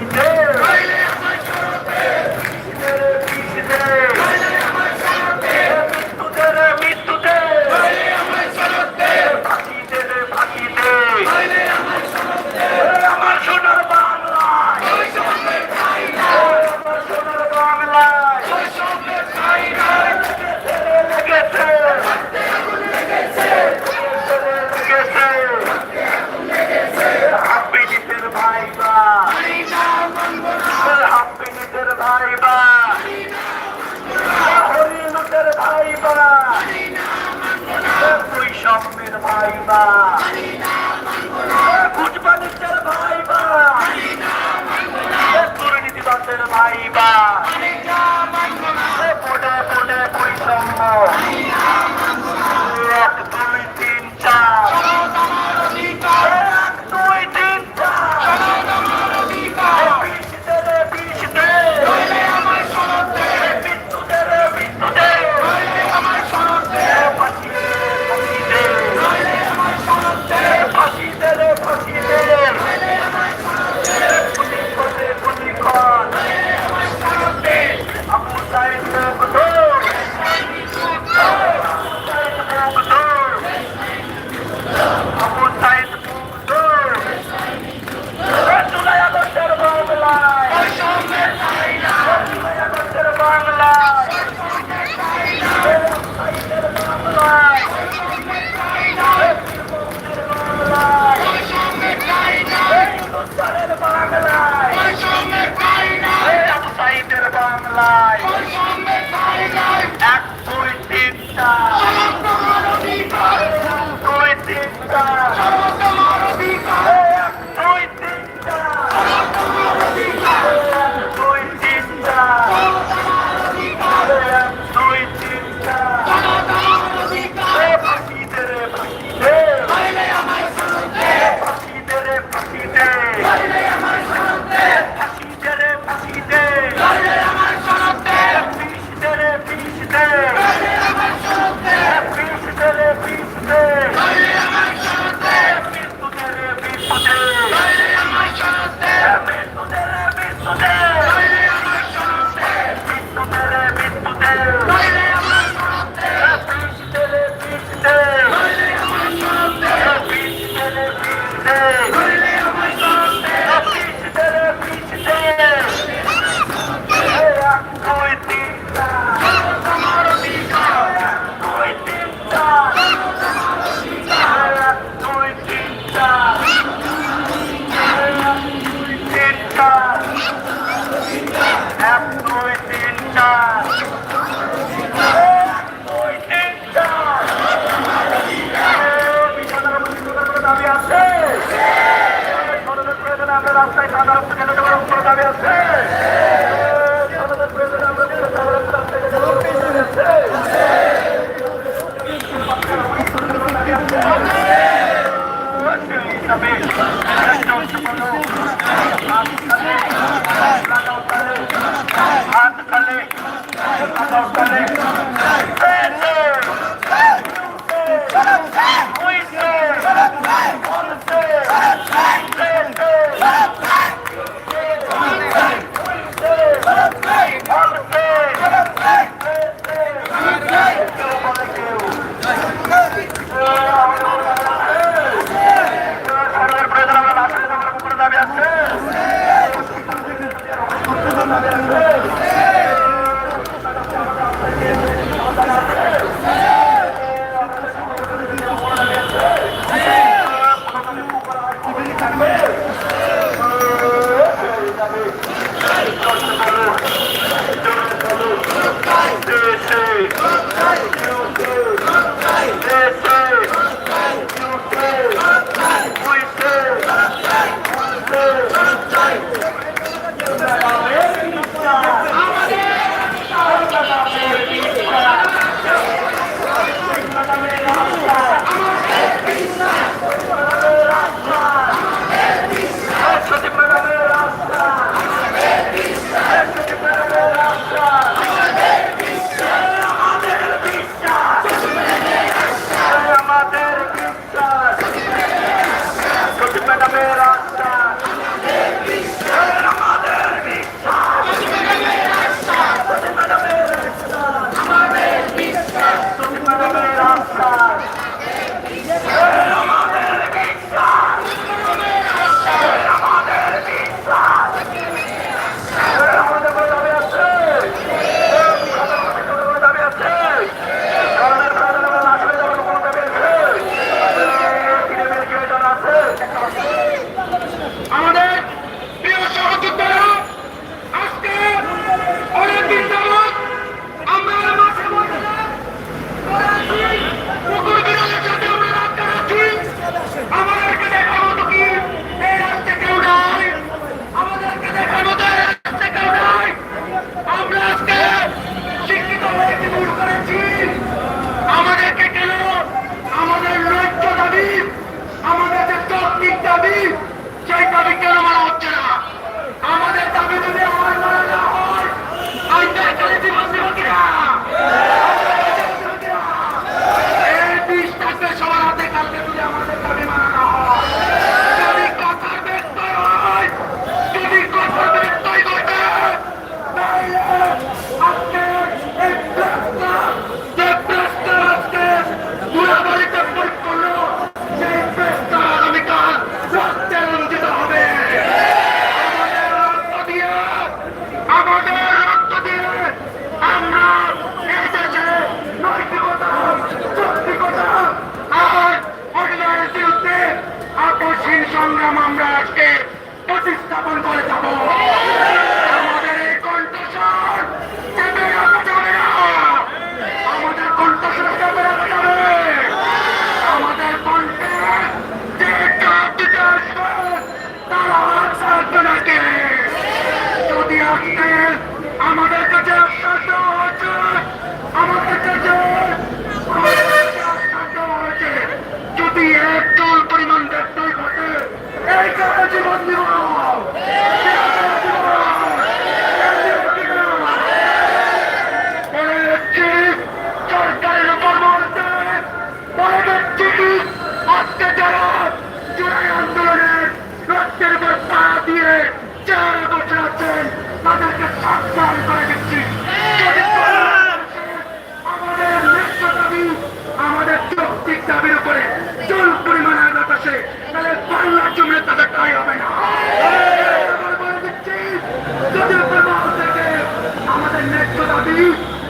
Today Bye-bye. আল্লাহ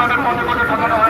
তাদের পদে পদে ঠকানো হয়।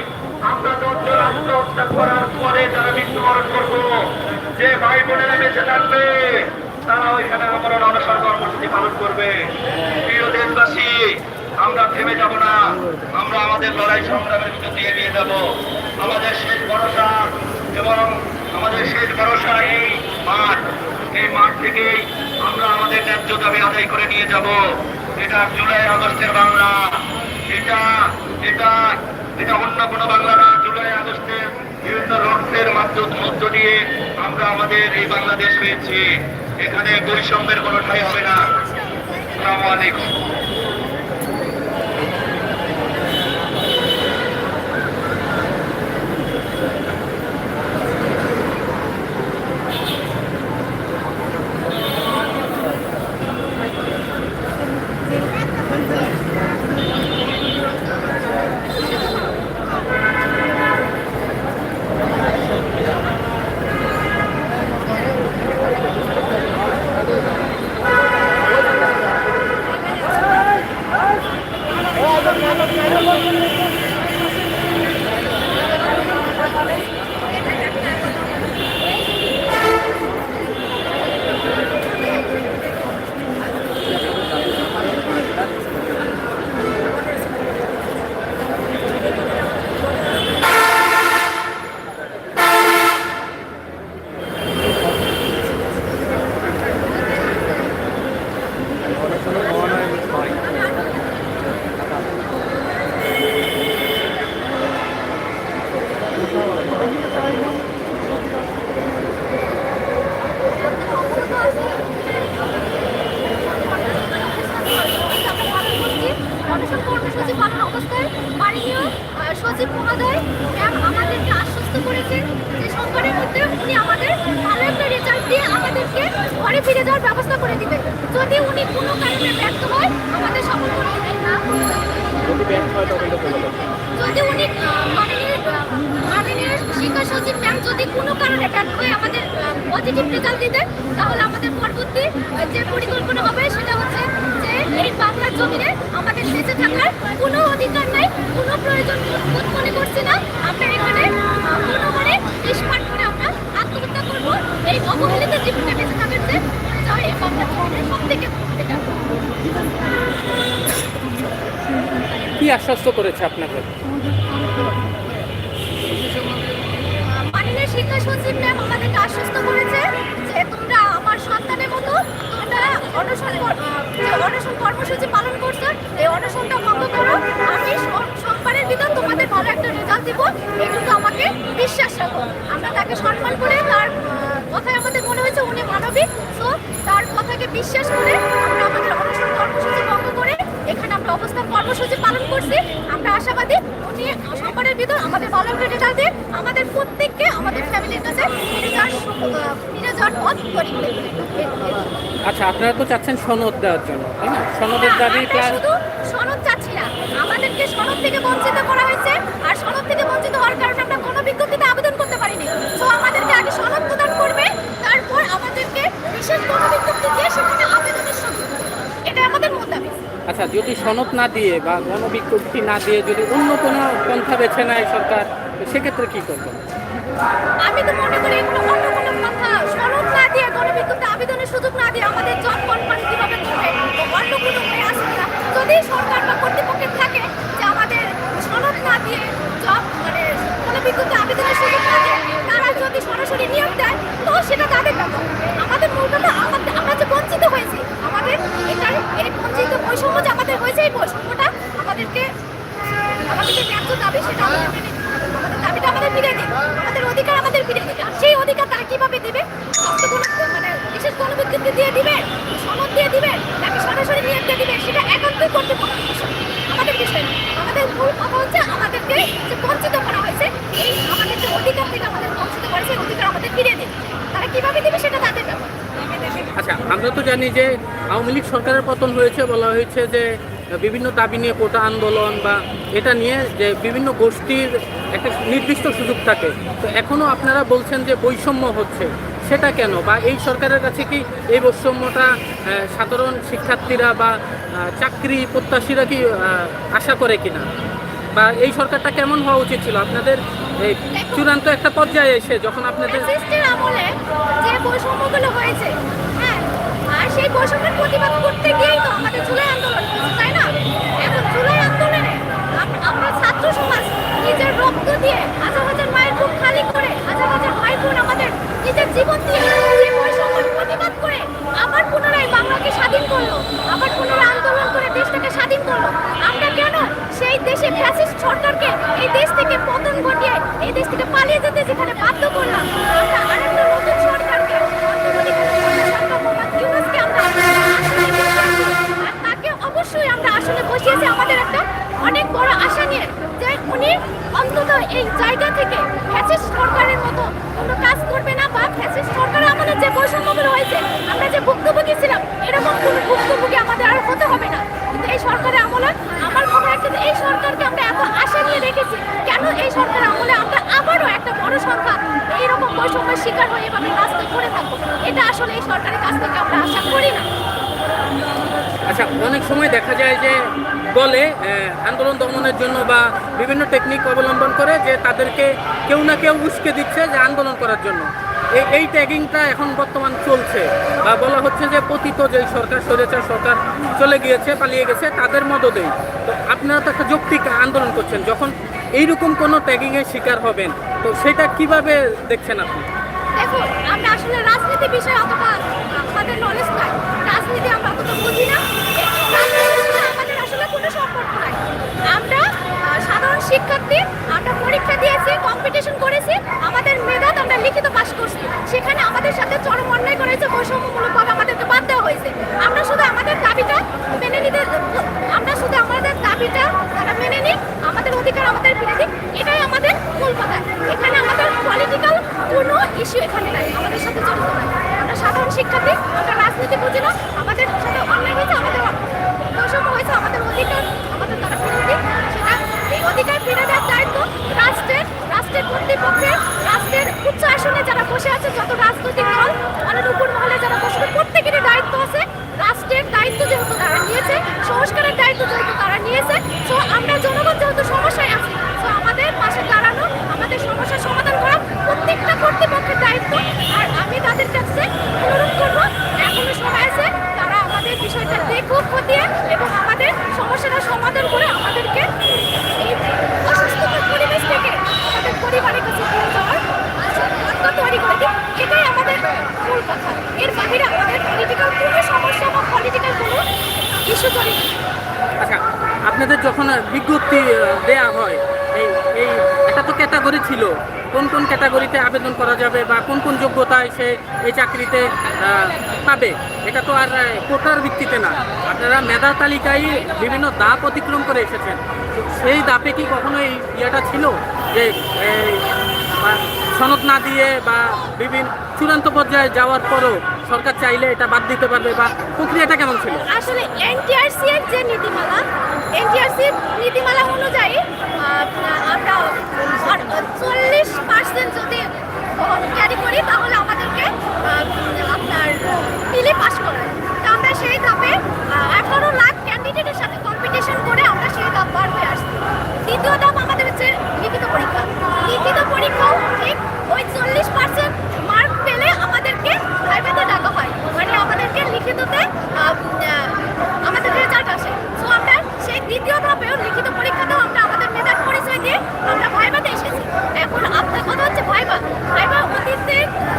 আমরা থেমে যাব না। আমরা আমাদের লড়াই সংগ্রামের ভিতর দিয়ে নিয়ে যাব। আমাদের শেষ ভরসা এবং আমাদের শেষ ভরসা এই মাঠ। এই মাঠ থেকেই আমরা আমাদের ন্যায্য দাবি আদায় করে নিয়ে যাব। এটা জুলাই আগস্টের বাংলা। এটা এটা এটা অন্য কোনো বাংলা না। বিভিন্ন রক্তের মধ্য দিয়ে আমরা আমাদের এই বাংলাদেশ পেয়েছি। এখানে বৈষম্যের কোনো ঠাই হবে না। আসসালামু আলাইকুম। ঘরে ফিরে যাওয়ার ব্যবস্থা করে দিবে। যদি উনি কোনো কারণে ব্যর্থ হয় আমাদের সকল যদি উনি মাননীয় শিক্ষা সচিব ম্যাম যদি কোনো কারণে ব্যর্থ হয়ে আমাদের পজিটিভ রেজাল্ট দিতেন তাহলে আমাদের পরবর্তী যে পরিকল্পনা হবে সেটা হচ্ছে যে এই বাংলার জমিনে আমাদের বেঁচে থাকার কোনো অধিকার নাই কোনো প্রয়োজন বোধ মনে করছি না। আমরা এখানে কোনো মনে ইস্পাট এই অবহেলিত জীবনটা বেঁচে থাকার যে যা এই বাংলার জমিনে সব থেকে কি আশ্বস্ত করেছে আপনাকে? মাননীয় শিক্ষা সচিব ম্যাম আমাদেরকে আশ্বস্ত করেছে যে তোমরা আমার সন্তানের মতো তোমরা অনশন কর- যে অনশন কর্মসূচি পালন করছ এই অনশনটা ভঙ্গ করো। আমি সো- সোমবারের ভিতর তোমাদের ভালো একটা রেজাল্ট দিব। এটুকু আমাকে বিশ্বাস রাখো। আমরা তাকে সম্মান করে তার কথায় আমাদের মনে হয়েছে উনি মানবিক তো তার কথাকে বিশ্বাস করে আমরা আমাদের অনশন কর্মসূচি বন্ধ করে এখানে আমরা অবস্থান কর্মসূচি পালন করছি। আমরা আশাবাদী উনি সোমবারের ভিতর আমাদের রেজাল্ট দিয়ে আমাদের প্রত্যেককে আমাদের ফ্যামিলির কাছে ফিরে যাওয়ার পথ করে আচ্ছা আপনারা তো চাচ্ছেন সনদ দেওয়ার জন্য তাই না? সনদের না, দাবি শুধু সনদ চাচ্ছি না আমাদেরকে সনদ থেকে বঞ্চিত করা হয়েছে আর সনদ থেকে বঞ্চিত হওয়ার কারণে আমরা কোনো বিজ্ঞপ্তিতে আবেদন করতে পারিনি তো আমাদেরকে আগে সনদ প্রদান করবে তারপর আমাদেরকে বিশেষ কোনো বিজ্ঞপ্তি দিয়ে সেখানে আবেদনের সুযোগ দেবে। এটা আমাদের মূল দাবি আচ্ছা যদি সনদ না দিয়ে বা গণবিজ্ঞপ্তি না দিয়ে যদি অন্য কোনো পন্থা বেছে নেয় সরকার সেক্ষেত্রে কি করবেন আমি তো মনে করি অন্য কোনো না দিয়ে আবেদনের না দিয়ে আমাদের জব করবে? আসবে না যদি সরকার কর্তৃপক্ষের থাকে যে আমাদের না দিয়ে মানে আবেদনের না দিয়ে তারা যদি সরাসরি দেয়, তো সেটা তাদের আমাদের মূল কথা আমাদের আমরা যে বঞ্চিত হয়েছি আমাদের এটার এই বঞ্চিত বৈষম্য যে আমাদের হয়েছে, এই বৈষম্যটা আমাদেরকে আমাদের যে ন্যায্য দাবি সেটা আমাদের দাবিটা আমাদের ফিরে দিন আমাদের অধিকার আমাদের ফিরে আর সেই অধিকার তারা কীভাবে দিবে? মানে বিশেষ বিজ্ঞপ্তি দিয়ে দিবে? সনদ দিয়ে দিবে? নাকি সরাসরি নিয়োগ দিয়ে দিবে? সেটা একান্তই কর্তৃপক্ষের বিষয় আমাদের বিষয় আমাদের মূল কথা হচ্ছে আমাদেরকে যে বঞ্চিত করা হয়েছে, এই আমাদের যে অধিকার থেকে আমাদের বঞ্চিত করেছে অধিকার আমাদের ফিরে দিন তারা কীভাবে দিবে সেটা তাদের আচ্ছা আমরা তো জানি যে আওয়ামী লীগ সরকারের পতন হয়েছে, বলা হয়েছে যে বিভিন্ন দাবি নিয়ে কোটা আন্দোলন বা এটা নিয়ে যে বিভিন্ন গোষ্ঠীর একটা নির্দিষ্ট সুযোগ থাকে। তো এখনও আপনারা বলছেন যে বৈষম্য হচ্ছে, সেটা কেন? বা এই সরকারের কাছে কি এই বৈষম্যটা সাধারণ শিক্ষার্থীরা বা চাকরি প্রত্যাশীরা কি আশা করে কিনা? বা এই সরকারটা কেমন হওয়া উচিত ছিল? আপনাদের চূড়ান্ত একটা পর্যায়ে এসে যখন আপনাদের হয়েছে হ্যাঁ সেই বৈষম্যের প্রতিবাদ করতে গিয়েই তো আমাদের জুলাই আন্দোলন তাই না? এখন জুলাই আন্দোলনে আমরা ছাত্র সমাজ নিজের রক্ত দিয়ে হাজার হাজার মায়ের বুক খালি করে, হাজার হাজার ভাই বোন আমাদের নিজের জীবন দিয়ে যে বৈষম্যের প্রতিবাদ করে আবার পুনরায় বাংলাকে স্বাধীন করল, আবার পুনরায় আন্দোলন করে দেশটাকে স্বাধীন করল। আমরা কেন সেই দেশে ফ্যাসিস্ট সরকারকে এই দেশ থেকে পতন ঘটিয়ে এই দেশ থেকে পালিয়ে যেতে যেখানে বাধ্য করলাম? আমরা আরেকটা নতুন সরকারকে অন্তর্বর্তীকালীন সরকার মোহাম্মদ ইউনূসকে আমরা আসনে বসিয়েছি। আর অবশ্যই আমরা আসলে বসিয়েছি একটা অনেক বড় আশা নিয়ে যে উনি এই জায়গা থেকে সরকারের মতো কোনো কাজ করবে না বা ফ্যাসিস্ট সরকার আমাদের যে বৈষম্যগুলো হয়েছে, আমরা যে ভুক্তভোগী ছিলাম, এরকম কোনো ভুক্তভোগী আমাদের আর হতে হবে না। এই সরকারের আমলে আমার মনে হয় এই সরকারকে আমরা এত আশা নিয়ে রেখেছি। কেন এই সরকার শিকার হয়ে এভাবে থাকব। এটা আসলে এই সরকারের কাছ থেকে আমরা আশা করি না। আচ্ছা অনেক সময় দেখা যায় যে বলে আন্দোলন দমনের জন্য বা বিভিন্ন টেকনিক অবলম্বন করে যে তাদেরকে কেউ না কেউ উস্কে দিচ্ছে যে আন্দোলন করার জন্য। এই এই ট্যাগিংটা এখন বর্তমান চলছে। বা বলা হচ্ছে যে পতিত যে সরকার, স্বৈরাচার সরকার চলে গিয়েছে, পালিয়ে গেছে, তাদের মদতেই তো আপনারা তো একটা যৌক্তিক আন্দোলন করছেন। যখন এইরকম কোনো ট্যাগিংয়ের শিকার হবেন। তো সেটা কীভাবে দেখছেন আপনি? আমরা আসলে রাজনীতি বিষয়ে আমাদের নলেজ নাই। রাজনীতি আমরা বুঝি না। আমাদের আসলে কোনো আমরা সাধারণ শিক্ষার্থী, আমরা পরীক্ষা দিয়েছি কম্পিটিশন করেছি, আমাদের মেধাত আমরা লিখিত করছি। সেখানে আমাদের সাথে চরম অন্যায় করেছে বৈষম্যমূলকভাবে আমাদেরকে বাদ দেওয়া হয়েছে। আমরা শুধু আমাদের দাবিটা মেনে নিতে, আমরা শুধু আমাদের দাবিটা তারা মেনে নিই আমাদের অধিকার আমাদের ফিরে দিক, এটাই আমাদের মূল কথা। এখানে আমাদের পলিটিক্যাল কোনো ইস্যু এখানে নাই, আমাদের সাথে জড়িত নাই। আমরা সাধারণ শিক্ষার্থী, আমরা রাজনীতি বুঝি না, আমাদের সাথে অন্যায় হয়েছে, আমাদের বৈষম্য হয়েছে, আমাদের অধিকার আমাদের তারা ফিরে দিক। সেটা এই অধিকার ফিরে দেওয়ার দায়িত্ব রাষ্ট্রের রাষ্ট্রের কর্তৃপক্ষের, রাষ্ট্রের উচ্চ আসনে যারা বসে আছে, যত রাজনৈতিক দল অনেক উপর মহলে যারা বসে আছে, প্রত্যেকেরই দায়িত্ব আছে রাষ্ট্রের দায়িত্ব যেহেতু তারা নিয়েছে সংস্কারের দায়িত্ব যেহেতু তারা নিয়েছে তো আমরা জনগণ যেহেতু সমস্যায় আছি তো আমাদের পাশে দাঁড়ানো আমাদের সমস্যার সমাধান করা প্রত্যেকটা কর্তৃপক্ষের দায়িত্ব আর আমি তাদের কাছে অনুরোধ করব এখনও সময় আছে তারা আমাদের বিষয়টা দেখুক খতিয়ে এবং আমাদের সমস্যাটা সমাধান করে আমাদেরকে এই অসুস্থতার পরিবেশ থেকে আমাদের পরিবারের কাছে নিয়ে যাওয়ার পথটা তৈরি করে দিক এটাই আমাদের মূল কথা এর আমাদের পলিটিক্যাল কোনো সমস্যা বা পলিটিক্যাল কোনো ইস্যু আচ্ছা আপনাদের যখন বিজ্ঞপ্তি দেয়া হয়, এই এই একটা তো ক্যাটাগরি ছিল, কোন কোন ক্যাটাগরিতে আবেদন করা যাবে বা কোন কোন যোগ্যতায় সে এই চাকরিতে পাবে, এটা তো আর কোটার ভিত্তিতে না। আপনারা মেধা তালিকায় বিভিন্ন দাপ অতিক্রম করে এসেছেন। সেই দাপে কি কখনো এই ইয়েটা ছিল যে সনদ না দিয়ে বা বিভিন্ন চূড়ান্ত পর্যায়ে যাওয়ার পরও সরকার চাইলে এটা বাদ দিতে পারবে বা প্রক্রিয়াটা কেমন ছিল? আসলে এনটিআরসি এর যে নীতিমালা, এনটিআরসি নীতিমালা অনুযায়ী আমরা চল্লিশ পার্সেন্ট যদি ক্যারি করি, তাহলে আমাদেরকে আপনার পিলে পাস করায় তো আমরা সেই ধাপে আঠারো লাখ ক্যান্ডিডেটের সাথে কম্পিটিশন করে আমরা সেই ধাপ পার হয়ে আসছি। দ্বিতীয় ধাপ আমাদের হচ্ছে লিখিত পরীক্ষা। লিখিত পরীক্ষাও ঠিক ওই চল্লিশ পার্সেন্ট আমাদেরকে ডাকা হয়। মানে আমাদেরকে লিখিততে আমাদের রেজাল্ট আসে। সো আমরা সেই দ্বিতীয় ধাপেও লিখিত পরীক্ষাতেও আমরা আমাদের মেধার পরিচয় দিয়ে আমরা ভাইভাতে এসেছি। এখন আপনার কথা হচ্ছে ভাইভা ভাইভা অতীতে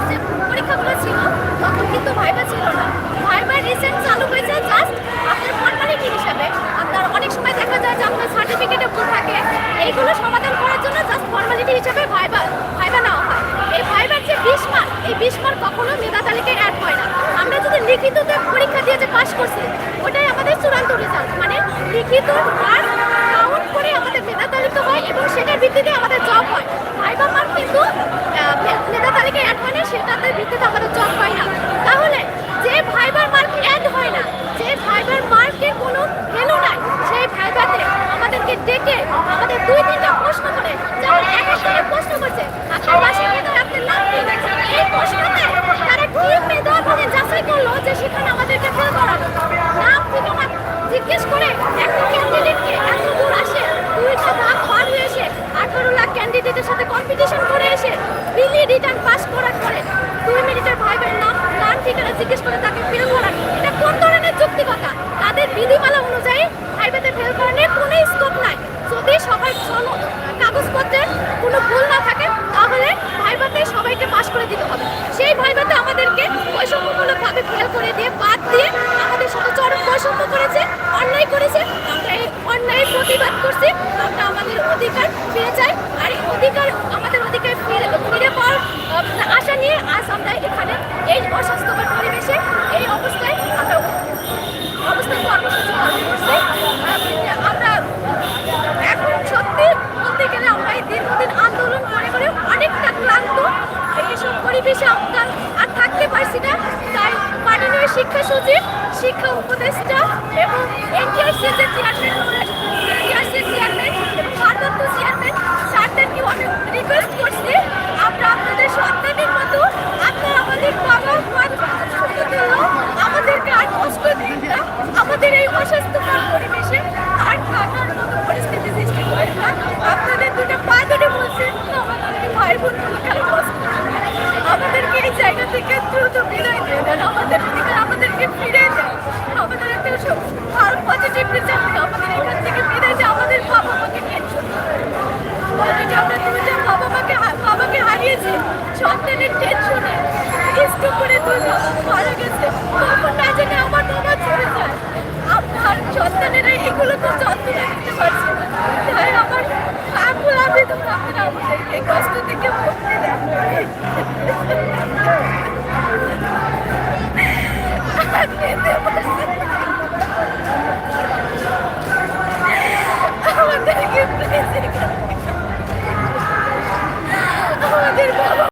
যে পরীক্ষাগুলো ছিল, তখন কিন্তু ভাইভা ছিল না। ভাইভা রিসেন্ট চালু হয়েছে জাস্ট আপনার ফর্মালিটি হিসাবে। আপনার অনেক সময় দেখা যায় যে আপনার সার্টিফিকেটে ভুল থাকে। এইগুলো সমাধান করার জন্য জাস্ট ফর্মালিটি হিসাবে ভাইভা ভাইভা নেওয়া হয়। এই ভাইবার যে বিশ মার্ক এই বিশ মার্ক কখনো তালিকায় অ্যাড হয় না। আমরা যদি লিখিততে পরীক্ষা দিয়ে যে পাশ করছি, ওটাই আমাদের চূড়ান্ত রেজাল্ট মানে লিখিত মার্ক কাউন্ট করে আমাদের মেধা তালিকা হয় এবং সেটার ভিত্তিতে আমাদের জব হয়। ভাইবা মার্ক কিন্তু মেধা তালিকায় অ্যাড হয় না, সেটাতে ভিত্তিতে আমাদের জব হয় না। তাহলে যে ভাইবার মার্ক অ্যাড হয় না, যে ভাইবার মার্কের কোনো ভ্যালু নাই, সেই ভাইবাতে আমাদেরকে ডেকে আমাদের দুই তিনটা প্রশ্ন করে যেমন এক একটা প্রশ্ন করছে আপনার বাসার ভিতরে আপনার নাম কি এই প্রশ্নতে তারা কি মেধা মানে যাচাই করল যে সেখানে আমাদেরকে ফেল করালো নাম ঠিকানা জিজ্ঞেস করে একটা ক্যান্ডিডেটকে এত দূর আসে দুইটা ধাপ পার হয়ে এসে আঠারো লাখ ক্যান্ডিডেটের সাথে কম্পিটিশন করে এসে বিলি রিটার্ন পাস করার পরে দুই মিনিটের ভাইবের নাম নাম ঠিকানা জিজ্ঞেস করে তাকে ফেল করার এটা কোন ধরনের যুক্তিকতা? তাদের বিধিমালা অনুযায়ী ভাইবেতে ফেল করানোর কোনো স্কোপ নাই। যদি সবাই সনদ কাগজপত্রের কোনো ভুল না থাকে, তাহলে ভাইভাতে সবাইকে পাস করে দিতে হবে। সেই ভাইভাতে আমাদেরকে বৈষম্যমূলকভাবে ফেল করে দিয়ে, বাদ দিয়ে আমাদের সাথে চরম বৈষম্য করেছে, অন্যায় করেছে, আমরা এই অন্যায়ের প্রতিবাদ করছি, আমরা আমাদের অধিকার ফিরে চাই আর এই অধিকার আমাদের অধিকার ফিরে ফিরে পাওয়ার আহ, আশা নিয়ে আজ আমরা এখানে এই অস্বাস্থ্যকর পরিবেশে এই অবস্থায় আমরা অবস্থান কর্মসূচি পালন করছি আহ, আমরা এখন সত্যি বলতে গেলে আমরা এই দীর্ঘদিন আন্দোলন করে করে অনেকটা ক্লান্ত এইসব পরিবেশে আমরা আর থাকতে পারছি না তাই মাননীয় শিক্ষা শিক্ষা উপদেষ্টা এবং এনটিআরসি যে চেয়ারম্যান এনটিআরসি চেয়ারম্যান এবং ভারপ্রাপ্ত চেয়ারম্যান স্যারদেরকে অনেক রিকোয়েস্ট করছি। আমরা আপনাদের সন্তানের মতো, আপনারা আমাদের বাবা আমাদেরকে আর কষ্ট দিন না। আমাদের এই অস্বাস্থ্যকর পরিবেশে